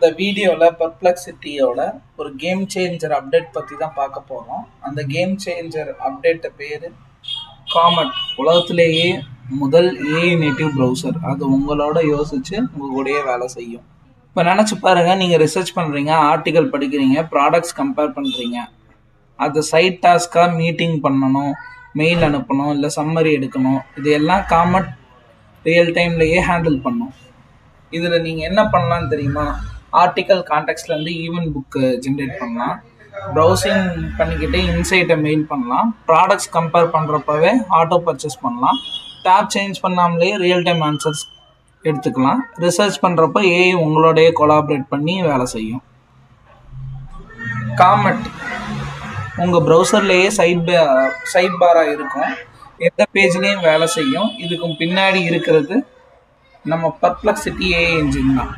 இந்த வீடியோவில் பர்ப்ளெக்சிட்டியோட ஒரு கேம் சேஞ்சர் அப்டேட் பற்றி தான் பார்க்க போகிறோம் அந்த கேம் சேஞ்சர் அப்டேட்டை பேர் காமெட் உலகத்திலேயே முதல் ஏஐ நேட்டிவ் ப்ரௌசர் அது உங்களோட யோசித்து உங்கள் கூடயே வேலை செய்யும். இப்போ நினச்சி பாருங்கள் நீங்கள் ரிசர்ச் பண்ணுறீங்க ஆர்டிக்கல் படிக்கிறீங்க ப்ராடக்ட்ஸ் கம்பேர் பண்ணுறீங்க அது சைட் டாஸ்க்காக மீட்டிங் பண்ணணும் மெயில் அனுப்பணும் இல்லை சம்மரி எடுக்கணும். இது எல்லாம் காமெட் ரியல் டைம்லேயே ஹேண்டில் பண்ணும். இதில் நீங்கள் என்ன பண்ணலாம்னு தெரியுமா? ஆர்டிக்கல் கான்டெக்ட்லேருந்து ஈவென்ட் புக்கு ஜென்ரேட் பண்ணலாம். ப்ரௌசிங் பண்ணிக்கிட்டு இன்சைட்டை மெயில் பண்ணலாம். ப்ராடக்ட்ஸ் கம்பேர் பண்ணுறப்பவே ஆட்டோ பர்ச்சேஸ் பண்ணலாம். டேப் சேஞ்ச் பண்ணாமலே ரியல் டைம் ஆன்சர்ஸ் எடுத்துக்கலாம். ரிசர்ச் பண்ணுறப்ப ஏஐ உங்களோடைய கொலாபரேட் பண்ணி வேலை செய்யும். காமெட் உங்கள் ப்ரௌசர்லேயே சைட் பே சைட் பாராக இருக்கும். எந்த பேஜ்லேயும் வேலை செய்யும். இதுக்கு பின்னாடி இருக்கிறது நம்ம பர்ப்ளக்சிட்டி ஏஐ என்ஜின் தான்.